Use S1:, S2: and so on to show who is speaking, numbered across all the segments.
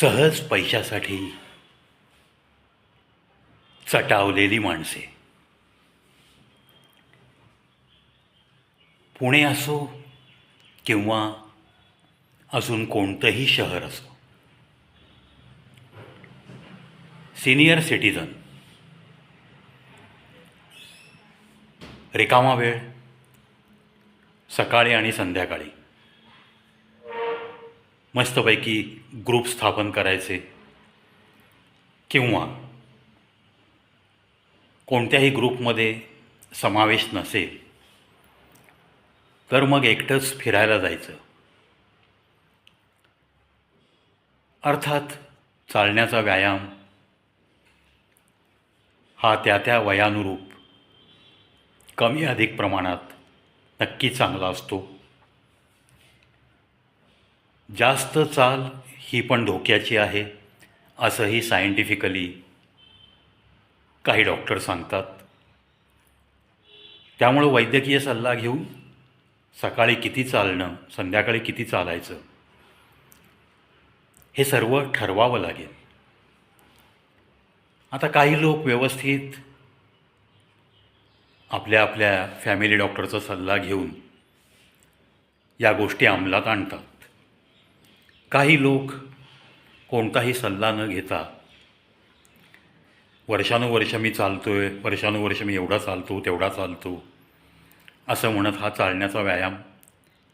S1: सहज पैशासाठी चटावलेली माणसे. पुणे असो किंवा अजून कोणतंही शहर असो. Senior citizen. रिकामा वेळ. सकाळी आणि संध्याकाळी. मस्तपैकी ग्रुप स्थापन करायचे. किंवा कोणत्याही ग्रुपमध्ये समावेश नसेल तर मग एकटंच फिरायला जायचं. अर्थात चालण्याचा व्यायाम हा त्या त्या वयानुरूप कमी अधिक प्रमाणात नक्की चांगला असतो. जास्त चाल ही पण धोक्याची आहे असंही सायंटिफिकली काही डॉक्टर सांगतात. त्यामुळं वैद्यकीय सल्ला घेऊन सकाळी किती चालणं संध्याकाळी किती चालायचं हे सर्व ठरवावं लागेल. आता काही लोक व्यवस्थित आपल्या आपल्या फॅमिली डॉक्टरचा सल्ला घेऊन या गोष्टी अंमलात आणतात. काही लोक कोणताही सल्ला न घेता वर्षानुवर्ष मी चालतोय वर्षानुवर्ष मी एवढा चालतो तेवढा चालतो असं म्हणत हा चालण्याचा व्यायाम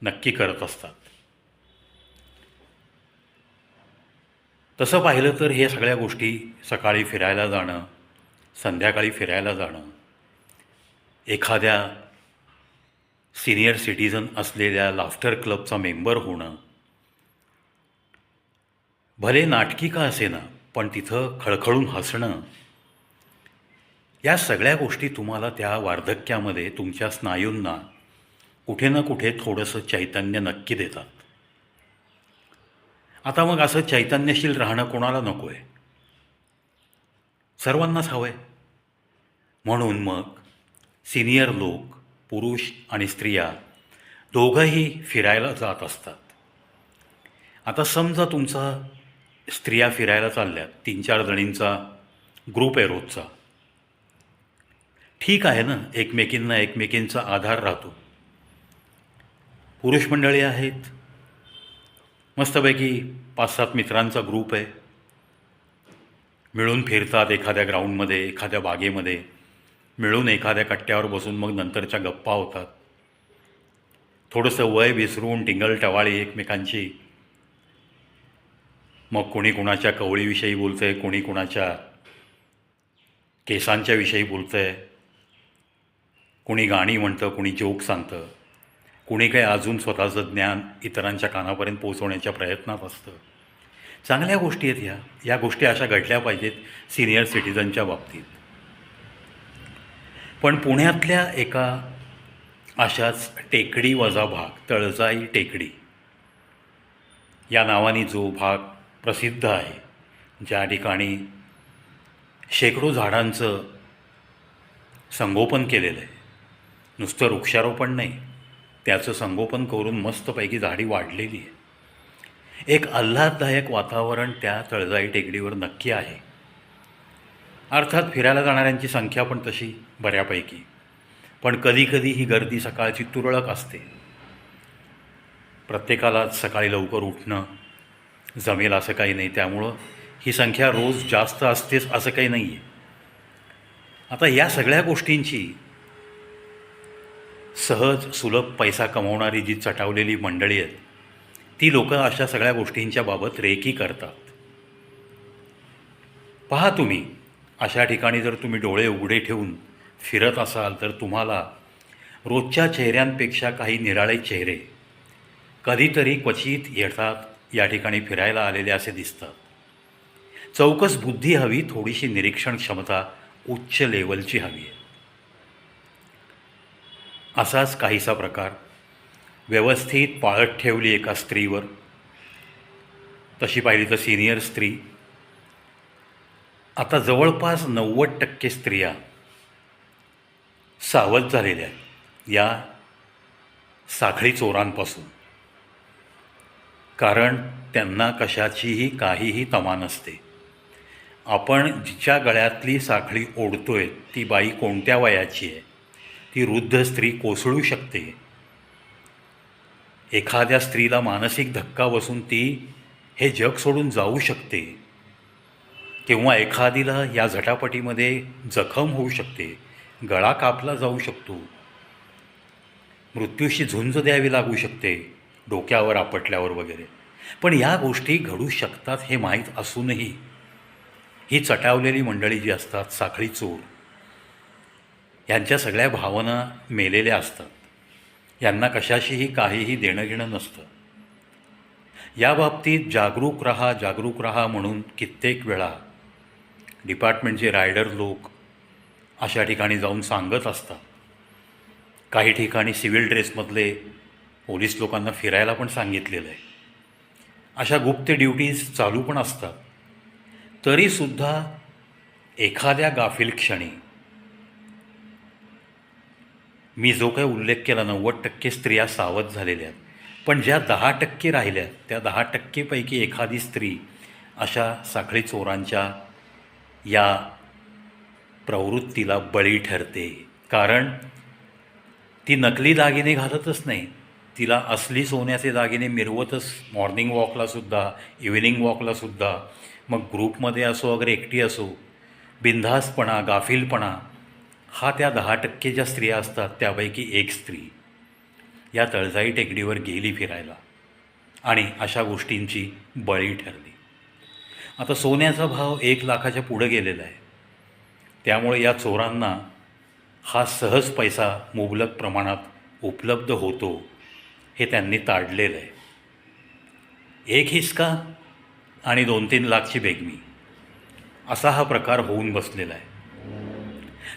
S1: नक्की करत असतात. तसं पाहिलं तर हे सगळ्या गोष्टी सकाळी फिरायला जाणं संध्याकाळी फिरायला जाणं एखाद्या सिनियर सिटीजन असलेल्या लाफ्टर क्लबचा मेंबर होणं भले नाटकी का असेना पण तिथं खळखळून हसणं. या सगळ्या गोष्टी तुम्हाला त्या वार्धक्यामध्ये तुमच्या स्नायूंना कुठे ना कुठे थोडंसं चैतन्य नक्की देतात. आता मग असं चैतन्यशील राहणं कोणाला नको आहे सर्वांनाच हवं आहे म्हणून मग सिनियर लोक पुरुष आणि स्त्रिया दोघंही फिरायला जात असतात. आता समजा तुमचा स्त्रिया फिरायला चालल्यात तीन चार जणींचा ग्रुप आहे रोजचा. ठीक आहे ना? एकमेकींना एकमेकींचा आधार राहतो. पुरुष मंडळी आहेत. मस्तपैकी पाच सात मित्रांचा ग्रुप आहे. मिळून फिरतात एखाद्या ग्राउंडमध्ये एखाद्या बागेमध्ये. मिळून एखाद्या कट्ट्यावर बसून मग नंतरच्या गप्पा होतात. थोडंसं वय विसरून टिंगल टवाळी एकमेकांची मग कोणी कुणाच्या कवळीविषयी बोलतं आहे कोणी कुणाच्या केसांच्या विषयी बोलतं आहे कुणी गाणी म्हणतं कुणी जोक सांगतं. कुणी काही अजून स्वतःचं ज्ञान इतरांच्या कानापर्यंत पोहोचवण्याच्या प्रयत्नात असतं. चांगल्या गोष्टी आहेत ह्या या गोष्टी अशा घडल्या पाहिजेत सिनियर सिटीजनच्या बाबतीत. पण पुण्यातल्या एका अशाच टेकडी वजा भाग तळजाई टेकडी. या नावाने जो भाग प्रसिद्ध आहे. ज्या ठिकाणी शेकडो झाडांचं संगोपन केलेलं आहे. नुसतं वृक्षारोपण नाही त्याचं संगोपन करून मस्तपैकी झाडी वाढलेली आहे. एक आल्हाददायक वातावरण त्या तळजाई टेकडीवर नक्की आहे. अर्थात फिरायला जाणाऱ्यांची संख्या पण तशी बऱ्यापैकी. पण कधीकधी ही गर्दी सकाळची तुरळक असते. प्रत्येकालाच सकाळी लवकर उठणं जमेल असं काही नाही. त्यामुळं ही संख्या रोज जास्त असतेच असं काही नाही आहे आता या सगळ्या गोष्टींची सहज सुलभ पैसा कमवणारी जी चटावलेली मंडळी आहेत ती लोकं अशा सगळ्या गोष्टींच्या बाबत रेकी करतात. पहा तुम्ही अशा ठिकाणी जर तुम्ही डोळे उघडे ठेवून फिरत असाल तर तुम्हाला रोजच्या चेहऱ्यांपेक्षा काही निराळे चेहरे कधीतरी क्वचित येतात या ठिकाणी फिरायला आलेले असे दिसतात. चौकस बुद्धी हवी थोडीशी निरीक्षण क्षमता उच्च लेवलची हवी आहे. असाच काहीसा प्रकार व्यवस्थित पाळत ठेवली एका स्त्रीवर. तशी पाहिली तर सिनियर स्त्री. आता जवळपास नव्वद टक्के स्त्रिया सावध झालेल्या आहेत या साखळी चोरांपासून. कारण त्यांना कशाचीही काहीही तमा नसते. आपण जिच्या गळ्यातली साखळी ओढतोय ती बाई कोणत्या वयाची आहे? ती वृद्ध स्त्री कोसळू शकते. एखाद्या स्त्रीला मानसिक धक्का बसून ती हे जग सोडून जाऊ शकते किंवा एखादीला या झटापटीमध्ये जखम होऊ शकते गळा कापला जाऊ शकतो मृत्यूशी झुंज द्यावी लागू शकते. डोक्यावर आपटल्यावर वगैरे. पण या गोष्टी घडू शकतात हे माहीत असूनही. ही चटावलेली मंडळी जी असतात साखळी चोर यांच्या सगळ्या भावना मेलेल्या असतात. यांना कशाशीही काहीही देणं घेणं नसतं. या बाबतीत जागरूक रहा जागरूक रहा म्हणून कित्येक वेळा डिपार्टमेंटचे रायडर लोक अशा ठिकाणी जाऊन सांगत असतात. काही ठिकाणी सिव्हिल ड्रेसमधले पोलीस लोकांना फिरायला पण सांगितलेलं आहे. अशा गुप्त ड्युटीज चालू पण असतात. तरीसुद्धा एखाद्या गाफील क्षणी मी जो काही उल्लेख केला नव्वद टक्के स्त्रिया सावध झालेल्या आहेत. पण ज्या दहा टक्के राहिल्या त्या दहा टक्केपैकी एखादी स्त्री अशा साखळी चोरांच्या या प्रवृत्तीला बळी ठरते. कारण ती नकली दागिने घालतच नाही. तिला असली सोन्याचे दागिने मिरवतच मॉर्निंग वॉकलासुद्धा इव्हिनिंग वॉकलासुद्धा मग ग्रुपमध्ये असो वगैरे एकटी असो बिनधास्तपणा गाफीलपणा हा त्या दहा टक्के ज्या स्त्रिया असतात त्यापैकी एक स्त्री. या तळजाई टेकडीवर गेली फिरायला आणि अशा गोष्टींची बळी ठरली. आता सोन्याचा भाव एक लाखाच्या पुढं गेलेला आहे. त्यामुळे या चोरांना हा सहज पैसा मुबलक प्रमाणात उपलब्ध होतो हे त्यांनी ताडलेलं आहे. एक हिसका आणि दोन तीन लाखची बेगमी. असा हा प्रकार होऊन बसलेला आहे.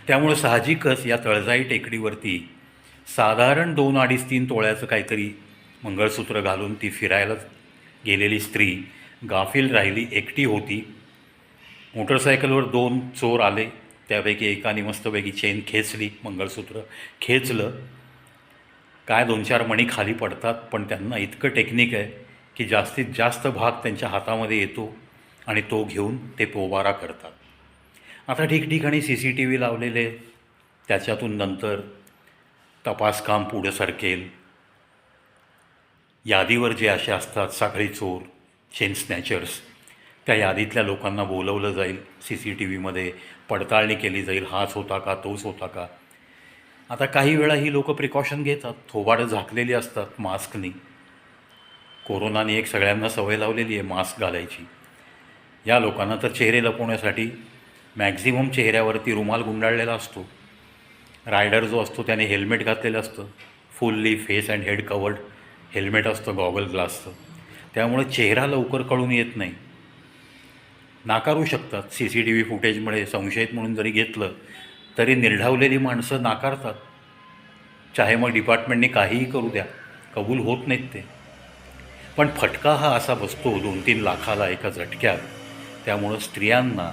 S1: त्यामुळं साहजिकच या तळजाई टेकडीवरती साधारण दोन अडीच तीन तोळ्याचं काहीतरी मंगळसूत्र घालून ती फिरायला गेलेली स्त्री गाफील राहिली एकटी होती. मोटरसायकलवर दोन चोर आले. त्यापैकी एकाने मस्तपैकी चेन खेचली मंगळसूत्र खेचलं. काय दोन चार मणी खाली पडतात पण त्यांना इतकं टेक्निक आहे की जास्तीत जास्त भाग त्यांच्या हातामध्ये येतो आणि तो घेऊन ते पोबारा करतात. आता ठिकठिकाणी सी सी टी व्ही लावलेले त्याच्यातून नंतर तपासकाम पुढं सरकेल. यादीवर जे असे असतात साखळी चोर चेन स्नॅचर्स त्या यादीतल्या लोकांना बोलवलं जाईल. सी सी टी व्हीमध्ये पडताळणी केली जाईल हाच होता का तोच होता का. आता काही वेळा ही लोक प्रिकॉशन घेतात. थोबाडं झाकलेली असतात मास्कनी कोरोनाने एक सगळ्यांना सवय लावलेली आहे मास्क घालायची. या लोकांना तर चेहरे लपवण्यासाठी मॅक्झिमम चेहऱ्यावरती रुमाल गुंडाळलेला असतो. रायडर जो असतो त्याने हेल्मेट घातलेलं असतं. Fully face and head covered helmet असतं गॉगल ग्लासचं त्यामुळे चेहरा लवकर कळून येत नाही. नाकारू शकतात. सी सी टी व्ही फुटेजमुळे संशयित म्हणून जरी घेतलं तरी निर्ढावलेली माणसं नाकारतात. चाहे मग डिपार्टमेंटने काहीही करू द्या कबूल होत नाहीत ते. पण फटका हा असा बसतो दोन तीन लाखाला एका झटक्यात. त्यामुळं स्त्रियांना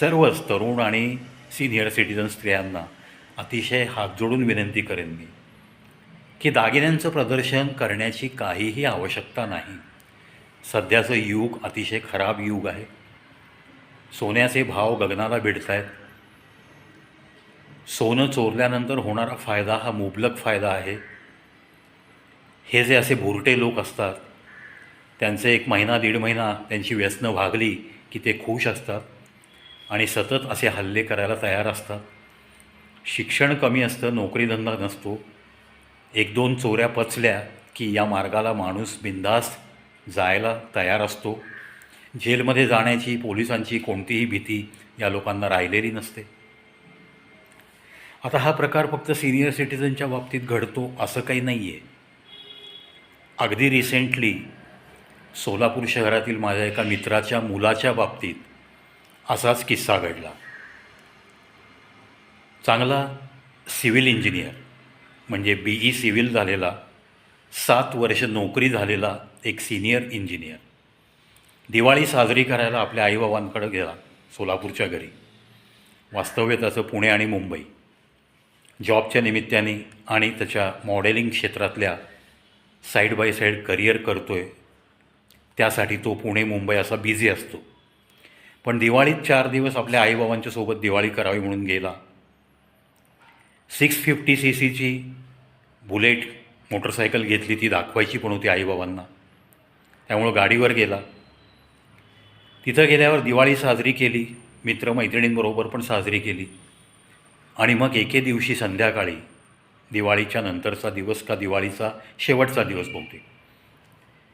S1: सर्वच तरुण आणि सिनियर सिटीजन स्त्रियांना अतिशय हात जोडून विनंती करेन मी की दागिन्यांचं प्रदर्शन करण्याची काहीही आवश्यकता नाही. सध्याचं युग अतिशय खराब युग आहे. सोन्याचे भाव गगनाला भिडत आहेत सोनं चोरल्यानंतर होणारा फायदा हा मुबलक फायदा आहे. हे जे असे भुरटे लोक असतात त्यांचे एक महिना दीड महिना त्यांची व्यसनं भागली की ते खुश असतात आणि सतत असे हल्ले करायला तयार असतात. शिक्षण कमी असतं नोकरीधंदा नसतो. एक दोन चोऱ्या पचल्या की या मार्गाला माणूस बिंदास्त जायला तयार असतो. जेलमध्ये जाण्याची पोलिसांची कोणतीही भीती या लोकांना राहिलेली नसते. आता हा प्रकार फक्त सिनियर सिटीजनच्या बाबतीत घडतो असं काही नाही आहे अगदी रिसेंटली सोलापूर शहरातील माझ्या एका मित्राच्या मुलाच्या बाबतीत असाच किस्सा घडला. चांगला सिव्हिल इंजिनियर म्हणजे बी ई सिव्हिल झालेला सात वर्ष नोकरी झालेला एक सिनियर इंजिनियर दिवाळी साजरी करायला आपल्या आईबाबांकडे गेला सोलापूरच्या घरी. वास्तव्य त्याचं पुणे आणि मुंबई. जॉबच्या निमित्ताने आणि त्याच्या मॉडेलिंग क्षेत्रातल्या साईड बाय साईड करिअर करतो आहे त्यासाठी तो पुणे मुंबई असा बिझी असतो. पण दिवाळीत चार दिवस आपल्या आईबाबांच्या सोबत दिवाळी करावी म्हणून गेला. सिक्स फिफ्टी सी सीची बुलेट मोटरसायकल घेतली ती दाखवायची पण होती आईबाबांना. त्यामुळं गाडीवर गेला. तिथं गेल्यावर दिवाळी साजरी केली मित्रमैत्रिणींबरोबर पण साजरी केली. आणि मग एके दिवशी संध्याकाळी दिवाळीच्या नंतरचा दिवस का दिवाळीचा शेवटचा दिवस बहुतेक.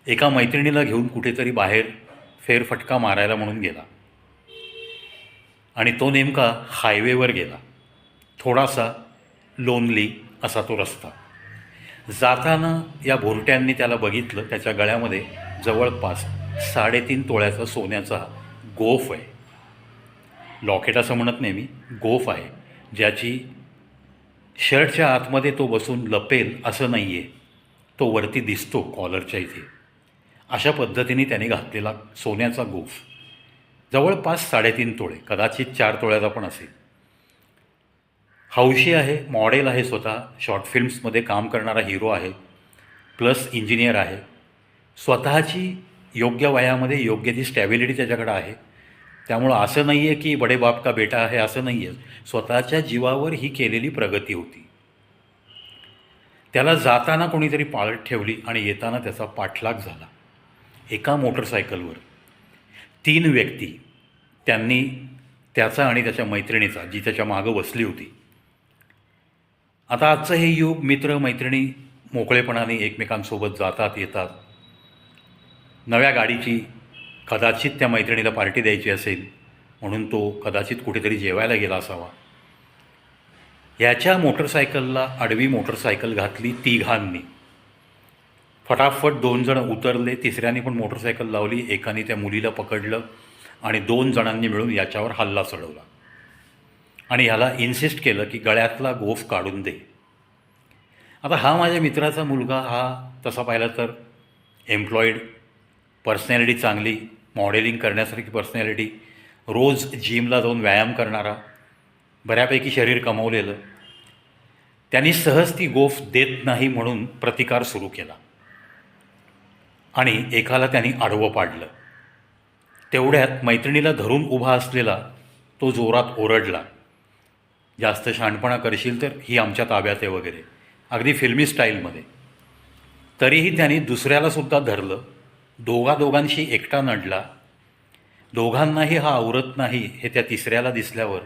S1: एका मैत्रिणीला घेऊन कुठेतरी बाहेर फेरफटका मारायला म्हणून गेला. आणि तो नेमका हायवेवर गेला. थोडासा लोनली असा तो रस्ता. जाताना या भोरट्यांनी त्याला बघितलं त्याच्या गळ्यामध्ये जवळपास साडेतीन तोळ्याचा सोन्याचा गोफ आहे. लॉकेट असं म्हणत नाही मी गोफ आहे. ज्याची शर्टच्या आतमध्ये तो बसून लपेल असं नाही आहे तो वरती दिसतो कॉलरच्या इथे. अशा पद्धतीने त्याने घातलेला सोन्याचा गोफ. जवळपास साडेतीन तोळे कदाचित चार तोळ्याचा पण असेल. हौशी आहे मॉडेल आहे स्वतः शॉर्ट फिल्म्समध्ये काम करणारा हिरो आहे प्लस इंजिनियर आहे. स्वतःची योग्य वयामध्ये योग्य ती स्टॅबिलिटी त्याच्याकडं आहे. त्यामुळं असं नाही आहे की बडे बाप का बेटा आहे असं नाही आहे स्वतःच्या जीवावर ही केलेली प्रगती होती. त्याला जाताना कोणीतरी पाळत ठेवली आणि येताना त्याचा पाठलाग झाला. एका मोटरसायकलवर तीन व्यक्ती त्यांनी त्याचा आणि त्याच्या मैत्रिणीचा जी त्याच्या मागं बसली होती. आता आजचं हे युग मित्र मैत्रिणी मोकळेपणाने एकमेकांसोबत जातात येतात. नव्या गाडीची कदाचित त्या मैत्रिणीला पार्टी द्यायची असेल म्हणून तो कदाचित कुठेतरी जेवायला गेला असावा. याच्या मोटरसायकलला आडवी मोटरसायकल घातली तिघांनी फटाफट दोन जण उतरले तिसऱ्याने पण मोटरसायकल लावली एकाने त्या मुलीला पकडलं आणि दोन जणांनी मिळून याच्यावर हल्ला चढवला. आणि ह्याला इन्सिस्ट केलं की गळ्यातला गोफ काढून दे. आता हा माझ्या मित्राचा मुलगा हा तसा पाहिला तर एम्प्लॉईड पर्सनॅलिटी चांगली मॉडेलिंग करण्यासारखी पर्सनॅलिटी रोज जिमला जाऊन व्यायाम करणारा बऱ्यापैकी शरीर कमवलेलं त्यांनी सहज ती गोफ देत नाही म्हणून प्रतिकार सुरू केला. आणि एकाला त्यांनी आडवं पाडलं. तेवढ्यात मैत्रिणीला धरून उभा असलेला तो जोरात ओरडला. जास्त शहाणपणा करशील तर ही आमच्या ताब्यात आहे वगैरे. अगदी फिल्मी स्टाईलमध्ये. तरीही त्यांनी दुसऱ्यालासुद्धा धरलं. दोघा दोघांशी एकटा नडला. दोघांनाही हा आवरत नाही हे त्या तिसऱ्याला दिसल्यावर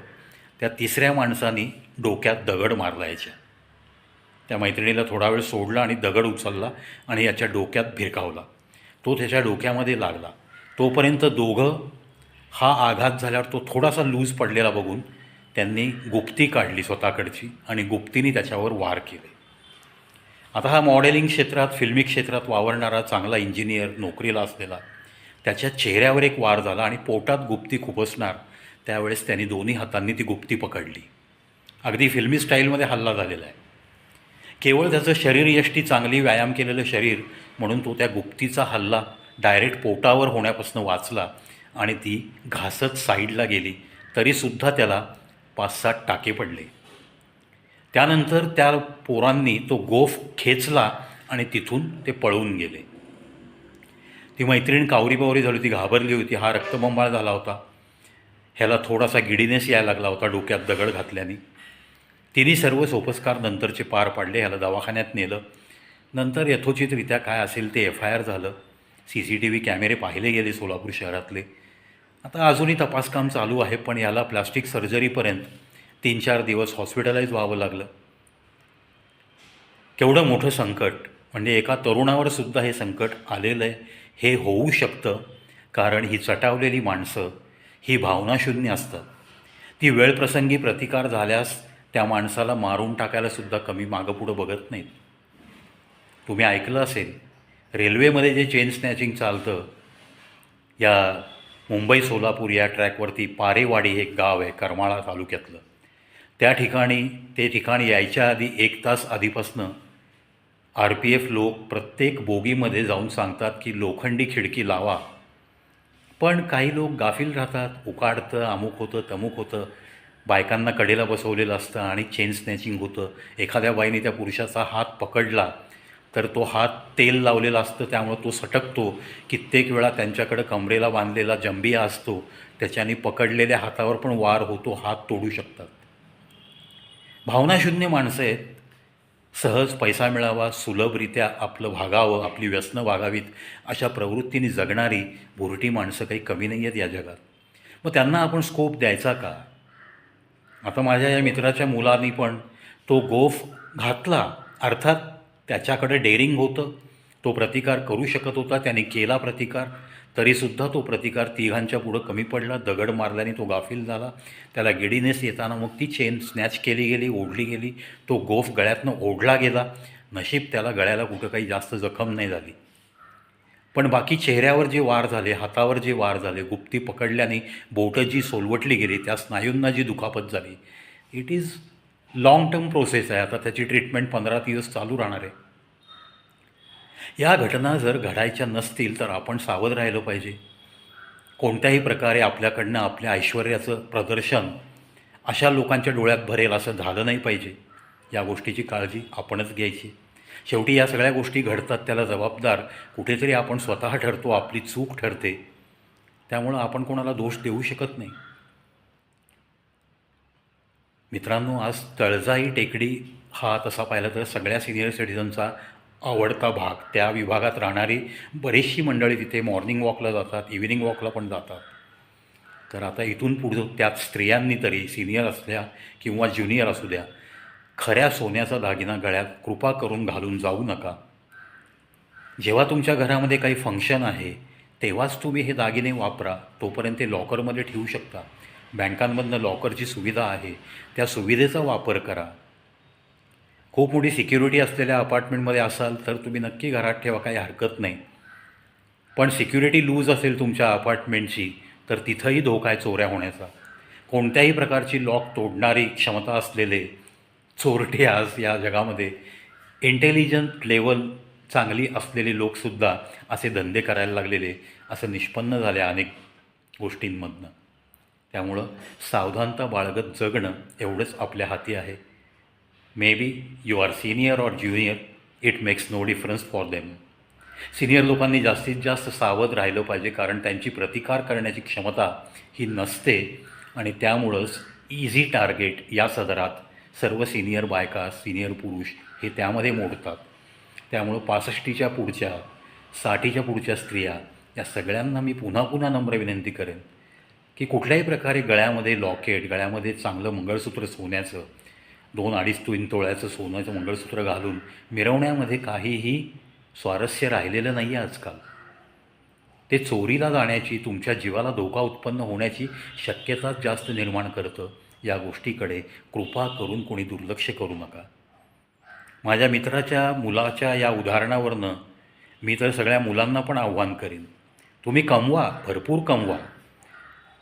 S1: त्या तिसऱ्या माणसानी डोक्यात दगड मारला याच्या त्या मैत्रिणीला थोडा वेळ सोडला आणि दगड उचलला आणि याच्या डोक्यात भिरकावला. तो त्याच्या डोक्यामध्ये लागला. तोपर्यंत दोघं हा आघात झाल्यावर तो थोडासा लूज पडलेला बघून त्यांनी गुप्ती काढली स्वतःकडची आणि गुप्तीने त्याच्यावर वार केले. आता हा मॉडेलिंग क्षेत्रात फिल्मी क्षेत्रात वावरणारा चांगला इंजिनियर नोकरीला असलेला त्याच्या चेहऱ्यावर एक वार झाला आणि पोटात गुप्ती खुपसणार त्यावेळेस त्यांनी दोन्ही हातांनी ती गुप्ती पकडली. अगदी फिल्मी स्टाईलमध्ये हल्ला झालेला आहे. केवळ त्याचं शरीरयष्टी चांगली व्यायाम केलेलं शरीर म्हणून तो त्या गुप्तीचा हल्ला डायरेक्ट पोटावर होण्यापासून वाचला आणि ती घासत साईडला गेली तरीसुद्धा त्याला पाच सात टाके पडले. त्यानंतर त्या पोरांनी तो गोफ खेचला आणि तिथून ते पळून गेले. ती मैत्रीण कावरी बावरी झाली होती घाबरली होती. हा रक्तबंबाळ झाला होता. ह्याला थोडासा गिडीनेस यायला लागला होता डोक्यात दगड घातल्याने. तिने सर्व सोपस्कार नंतरचे पार पाडले ह्याला दवाखान्यात नेलं. नंतर यथोचितरित्या काय असेल ते एफ आय आर झालं. सी सी टी व्ही कॅमेरे पाहिले गेले सोलापूर शहरातले. आता अजूनही तपासकाम चालू आहे पण याला प्लास्टिक सर्जरीपर्यंत तीन चार दिवस हॉस्पिटलाइज व्हावं लागलं. केवढं मोठं संकट. म्हणजे एका तरुणावर सुद्धा हे संकट आलेलं आहे. हे होऊ शकतं कारण ही चटावलेली माणसं ही भावनाशून्य असतं ती वेळप्रसंगी प्रतिकार झाल्यास त्या माणसाला मारून टाकायलासुद्धा कमी मागं पुढं बघत नाहीत. तुम्ही ऐकलं असेल रेल्वेमध्ये जे चेन स्नॅचिंग चालतं या मुंबई सोलापूर या ट्रॅकवरती पारेवाडी हे एक गाव आहे करमाळा तालुक्यातलं. त्या ठिकाणी ते ठिकाण यायच्या आधी एक तास आधीपासनं आर पी एफ लोक प्रत्येक बोगीमध्ये जाऊन सांगतात की लोखंडी खिडकी लावा. पण काही लोक गाफील राहतात उकाडतं अमुक होतं तमुक होतं बायकांना कडेला बसवलेलं असतं आणि चेन स्नॅचिंग होतं. एखाद्या बाईने त्या पुरुषाचा हात पकडला तर तो हात तेल लावलेला असतं त्यामुळं तो सटकतो. कित्येक वेळा त्यांच्याकडं कमरेला बांधलेला जंबिया असतो त्याच्याने पकडलेल्या हातावर पण वार होतो हात तोडू शकतात. भावनाशून्य माणसं आहेत. सहज पैसा मिळावा सुलभरित्या आपलं भागावं आपली व्यसनं वागावीत अशा प्रवृत्तीने जगणारी भुरटी माणसं काही कमी नाही आहेत या जगात. मग त्यांना आपण स्कोप द्यायचा का? आता माझ्या या मित्राच्या मुलांनी पण तो गोफ घातला अर्थात त्याच्याकडे डेअरिंग होतं. तो प्रतिकार करू शकत होता त्याने केला प्रतिकार. तरीसुद्धा तो प्रतिकार तिघांच्या पुढं कमी पडला. दगड मारल्याने तो गाफील झाला. त्याला गिडीनेस येताना मग ती चेन स्नॅच केली गेली ओढली गेली. तो गोफ गळ्यातनं ओढला गेला. नशीब त्याला गळ्याला कुठं काही जास्त जखम नाही झाली. पण बाकी चेहऱ्यावर जे वार झाले हातावर जे वार झाले गुप्ती पकडल्याने बोटं जी सोलवटली गेली त्या स्नायूंना जी दुखापत झाली. It is long term process आहे. आता त्याची ट्रीटमेंट पंधरा दिवस चालू राहणार आहे. या घटना जर घडायच्या नसतील तर आपण सावध राहिलं पाहिजे. कोणत्याही प्रकारे आपल्याकडनं आपल्या ऐश्वर्याचं प्रदर्शन अशा लोकांच्या डोळ्यात भरेल असं झालं नाही पाहिजे. या गोष्टीची काळजी आपणच घ्यायची. शेवटी या सगळ्या गोष्टी घडतात त्याला जबाबदार कुठेतरी आपण स्वतः ठरतो आपली चूक ठरते. त्यामुळं आपण कोणाला दोष देऊ शकत नाही. मित्रांनो आज तळजाई टेकडी हा तसा पाहिला तर सगळ्या सिनियर सिटीजनचा आवडता भाग. त्या विभागात राहणारी बरीचशी मंडळी तिथे मॉर्निंग वॉकला जातात इव्हिनिंग वॉकला पण जातात. तर आता इथून पुढं त्यात स्त्रियांनी तरी सिनियर असल्या किंवा ज्युनियर असू द्या खऱ्या सोन्याचा दागिना गळ्यात कृपा करून घालून जाऊ नका. जेव्हा तुमच्या घरामध्ये काही फंक्शन आहे तेव्हाच तुम्ही हे दागिने वापरा. तोपर्यंत ते लॉकरमध्ये ठेवू शकता. बँकांमधनं लॉकरची सुविधा आहे. त्या सुविधेचा वापर करा. खूप मोठी सिक्युरिटी असलेल्या अपार्टमेंटमध्ये असाल तर तुम्ही नक्की घरात ठेवा काही हरकत नाही. पण सिक्युरिटी लूज असेल तुमच्या अपार्टमेंटची तर तिथंही धोका आहे चोऱ्या होण्याचा. कोणत्याही प्रकारची लॉक तोडणारी क्षमता असलेले चोरटे आज या जगामध्ये इंटेलिजंट लेवल चांगली असलेले लोकसुद्धा असे धंदे करायला लागलेले असं निष्पन्न झाले अनेक गोष्टींमधनं. त्यामुळं सावधानता बाळगत जगणं एवढंच आपल्या हाती आहे. Maybe you are senior or junior it makes no difference for them senior लोकांनी जास्तीत जास्त सावध राहिलं पाहिजे कारण त्यांची प्रतिकार करण्याची क्षमता ही नसते. आणि त्यामुळंच इझी टार्गेट या सदरात सर्व सिनियर बायका सिनियर पुरुष हे त्यामध्ये मोडतात. त्यामुळं पासष्टीच्या पुढच्या साठीच्या पुढच्या स्त्रिया या सगळ्यांना मी पुन्हा पुन्हा नम्र विनंती करेन की कुठल्याही प्रकारे गळ्यामध्ये लॉकेट गळ्यामध्ये चांगलं मंगळसूत्र सोन्याचं दोन अडीच तीन तोळ्याचं सोन्याचं मंगळसूत्र घालून मिरवण्यामध्ये काहीही स्वारस्य राहिलेलं नाही आहे आजकाल. ते चोरीला जाण्याची तुमच्या जीवाला धोका उत्पन्न होण्याची शक्यताच जास्त निर्माण करतं या गोष्टीकडे कृपा करून कोणी दुर्लक्ष करू नका. माझ्या मित्राच्या मुलाच्या या उदाहरणावरनं मी तर सगळ्या मुलांना पण आव्हान करीन. तुम्ही कमवा भरपूर कमवा.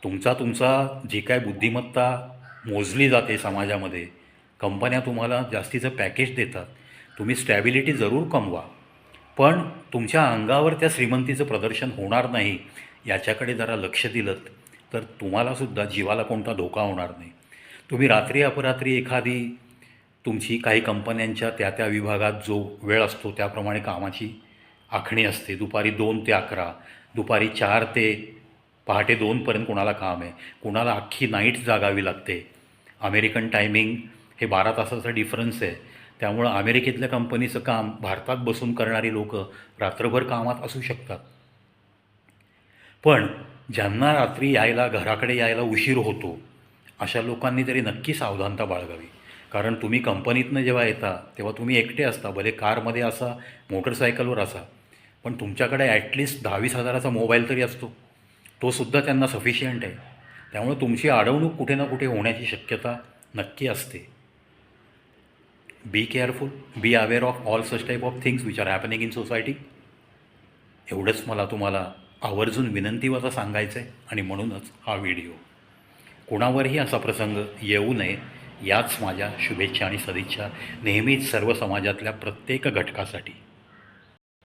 S1: तुमचा तुमचा जी काय बुद्धिमत्ता मोजली जाते समाजामध्ये कंपन्या तुम्हाला जास्तीचं पॅकेज देतात. तुम्ही स्टॅबिलिटी जरूर कमवा. पण तुमच्या अंगावर त्या श्रीमंतीचं प्रदर्शन होणार नाही याच्याकडे जरा लक्ष दिलं तर तुम्हालासुद्धा जीवाला कोणता धोका होणार नाही. तुम्ही रात्री अपरात्री एखादी तुमची काही कंपन्यांच्या त्या त्या विभागात जो वेळ असतो त्याप्रमाणे कामाची आखणी असते. दुपारी दोन ते अकरा दुपारी चार ते पहाटे दोनपर्यंत कोणाला काम आहे? कोणाला अख्खी नाईट जागावी लागते. अमेरिकन टायमिंग हे बारा तासाचा डिफरन्स आहे. त्यामुळं अमेरिकेतल्या कंपनीचं काम भारतात बसून करणारी लोक रात्रभर कामात असू शकतात. पण ज्यांना रात्री यायला घराकडे यायला उशीर होतो अशा लोकांनी तरी नक्की सावधानता बाळगावी. कारण तुम्ही कंपनीतनं जेव्हा येता तेव्हा तुम्ही एकटे असता भले कारमध्ये असा मोटरसायकलवर असा. पण तुमच्याकडे ॲटलिस्ट दहावीस हजाराचा मोबाईल तरी असतो. तो सुद्धा त्यांना सफिशियंट आहे. त्यामुळे तुमची अडवणूक कुठे ना कुठे होण्याची शक्यता नक्की असते. Be careful be aware of all such type of things which are happening in society एवढंच मला तुम्हाला आवर्जून विनंतीवजा सांगायचं आहे आणि म्हणूनच हा व्हिडिओ. कोणावरही असा प्रसंग येऊ नये याच माझ्या शुभेच्छा आणि सदिच्छा नेहमीच सर्व समाजातल्या प्रत्येक घटकासाठी.